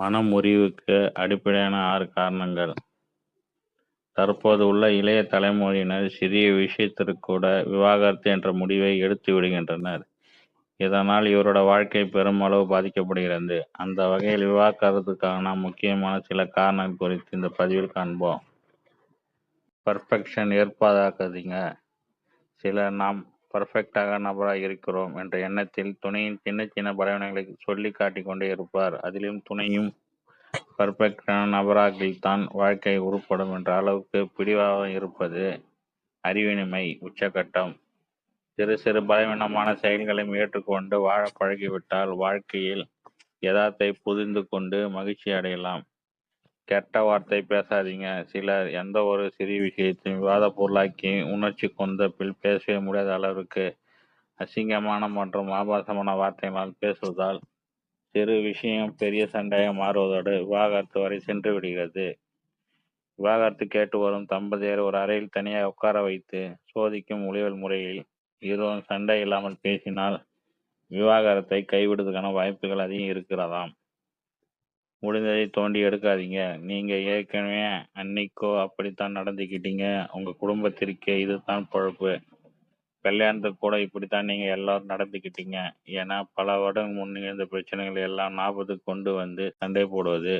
மனமுறிவுக்கு அடிப்படையான ஆறு காரணங்கள். தற்போது உள்ள இளைய தலைமுறையினர் சிறிய விஷயத்திற்கு கூட விவாகரத்து என்ற முடிவை எடுத்து விடுகின்றனர். இதனால் இவரோட வாழ்க்கை பெருமளவு பாதிக்கப்படுகிறது. அந்த வகையில் விவாகரத்துக்கான முக்கியமான சில காரணங்கள் குறித்து இந்த பதிவில் காண்போம். பர்ஃபெக்ஷன் ஏற்பாதாக்காதீங்க சில நாம் பர்ஃபெக்டாக நபராக இருக்கிறோம் என்ற எண்ணத்தில் துணையின் சின்ன சின்ன பலவீனங்களை சொல்லி காட்டிக்கொண்டே இருப்பார். அதிலும் துணையும் பர்ஃபெக்டான நபராகித்தான் வாழ்க்கை உருப்படும் என்ற அளவுக்கு பிடிவாக இருப்பது அறிவினிமை உச்சகட்டம். சிறு சிறு பலவீனமான செயல்களையும் ஏற்றுக்கொண்டு வாழ பழகிவிட்டால் வாழ்க்கையில் யதார்த்தை புரிந்து கொண்டு மகிழ்ச்சி அடையலாம். கெட்ட வார்த்தை பேசாதீங்க. சிலர் எந்த ஒரு சிறிய விஷயத்தையும் விவாத பொருளாக்கி உணர்ச்சி கொந்தப்பில் பேசவே முடியாத அளவிற்கு அசிங்கமான மற்றும் ஆபாசமான வார்த்தைகளால் பேசுவதால் சிறு விஷயம் பெரிய சண்டையாக மாறுவதோடு விவாகரத்து வரை சென்று விடுகிறது. விவாகரத்து கேட்டு வரும் தம்பதியர் ஒரு அறையில் தனியாக உட்கார வைத்து சோதிக்கும் ஒளிவல் முறையில் இருவரும் சண்டை இல்லாமல் பேசினால் விவாகரத்தை கைவிடுவதற்கான வாய்ப்புகள் அதிகம் இருக்கிறதாம். முடிந்ததை தோண்டி எடுக்காதீங்க. நீங்கள் ஏற்கனவே அன்னைக்கோ அப்படித்தான் நடந்துக்கிட்டீங்க. உங்கள் குடும்பத்திற்கே இதுதான் பொழப்பு. கல்யாணத்துக்கு கூட இப்படித்தான் நீங்கள் எல்லாரும் நடந்துக்கிட்டீங்க. ஏன்னா பல வருடம் முன் நிகழ்ந்த பிரச்சனைகளை எல்லாம் ஞாபகத்துக்கு கொண்டு வந்து சண்டை போடுவது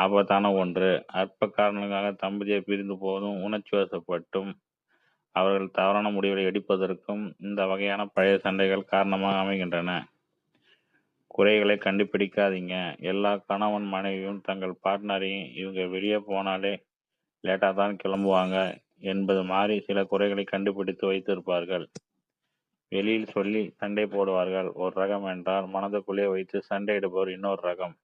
ஆபத்தான ஒன்று. அற்ப காரணங்களுக்காக தம்பதியை பிரிந்து போவதும் உணர்ச்சி வசப்பட்டும். அவர்கள் தவறான முடிவுகளை எடுப்பதற்கும் இந்த வகையான பழைய சண்டைகள் காரணமாக அமைகின்றன. குறைகளை கண்டுபிடிக்காதீங்க. எல்லா கணவன் மனைவியும் தங்கள் பார்ட்னரையும் இவங்க வெளியே போனாலே லேட்டாக தான் கிளம்புவாங்க என்பது மாதிரி சில குறைகளை கண்டுபிடித்து வைத்திருப்பார்கள். வெளியில் சொல்லி சண்டை போடுவார்கள். ஒரு ரகம் என்றால் மனதுக்குள்ளே வைத்து சண்டையிடுபவர் இன்னொரு ரகம்.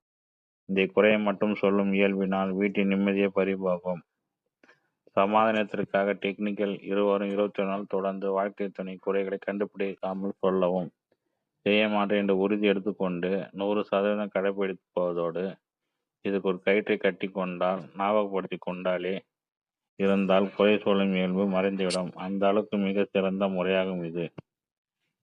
இந்த குறையை மட்டும் சொல்லும் இயல்பினால் வீட்டின் நிம்மதியை பறிபோகும் சமாதானத்திற்காக டெக்னிக்கல் இருவரும் இருபத்தி நாள் தொடர்ந்து வாழ்க்கை துணை குறைகளை கண்டுபிடிக்காமல் சொல்லவும் செய்ய மாட்டேன் என்று உறுதி எடுத்துக்கொண்டு நூறு சதவீதம் கடைபிடிப்பதோடு இதுக்கு ஒரு கயிற்றை கட்டி கொண்டால் ஞாபகப்படுத்தி கொண்டாலே இருந்தால் குறை சொல்லும் இயல்பு மறைந்துவிடும். அந்த அளவுக்கு மிக சிறந்த முறையாகும் இது.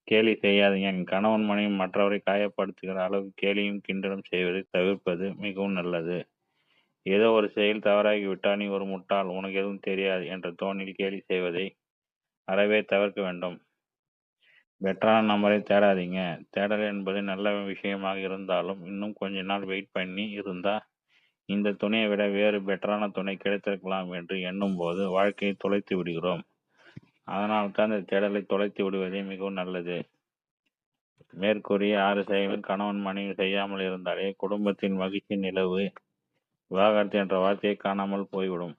கேலி செய்யாதீங்க. என் கணவன் மனைவி மற்றவரை காயப்படுத்துகிற அளவு கேலியும் கிண்டலும் செய்வதை தவிர்ப்பது மிகவும் நல்லது. ஏதோ ஒரு செயல் தவறாகிவிட்டால் நீ ஒரு முட்டாள். உனக்கு எதுவும் தெரியாது என்ற தோணில் கேலி செய்வதை அறவே தவிர்க்க வேண்டும். பெட்டரான நம்பரை தேடாதீங்க. தேடல் என்பது நல்ல விஷயமாக இருந்தாலும் இன்னும் கொஞ்ச நாள் வெயிட் பண்ணி இருந்தா இந்த துணையை விட வேறு பெட்டரான துணை கிடைத்திருக்கலாம் என்று எண்ணும் போது வாழ்க்கையை தொலைத்து விடுகிறோம். அதனால் தான் இந்த தேடலை தொலைத்து விடுவதே மிகவும் நல்லது. மேற்கூறிய ஆறு செயல்கள் கணவன் மனைவி செய்யாமல் இருந்தாலே குடும்பத்தின் மகிழ்ச்சி நிலவு. விவாகரத்து என்ற வார்த்தையை காணாமல் போய்விடும்.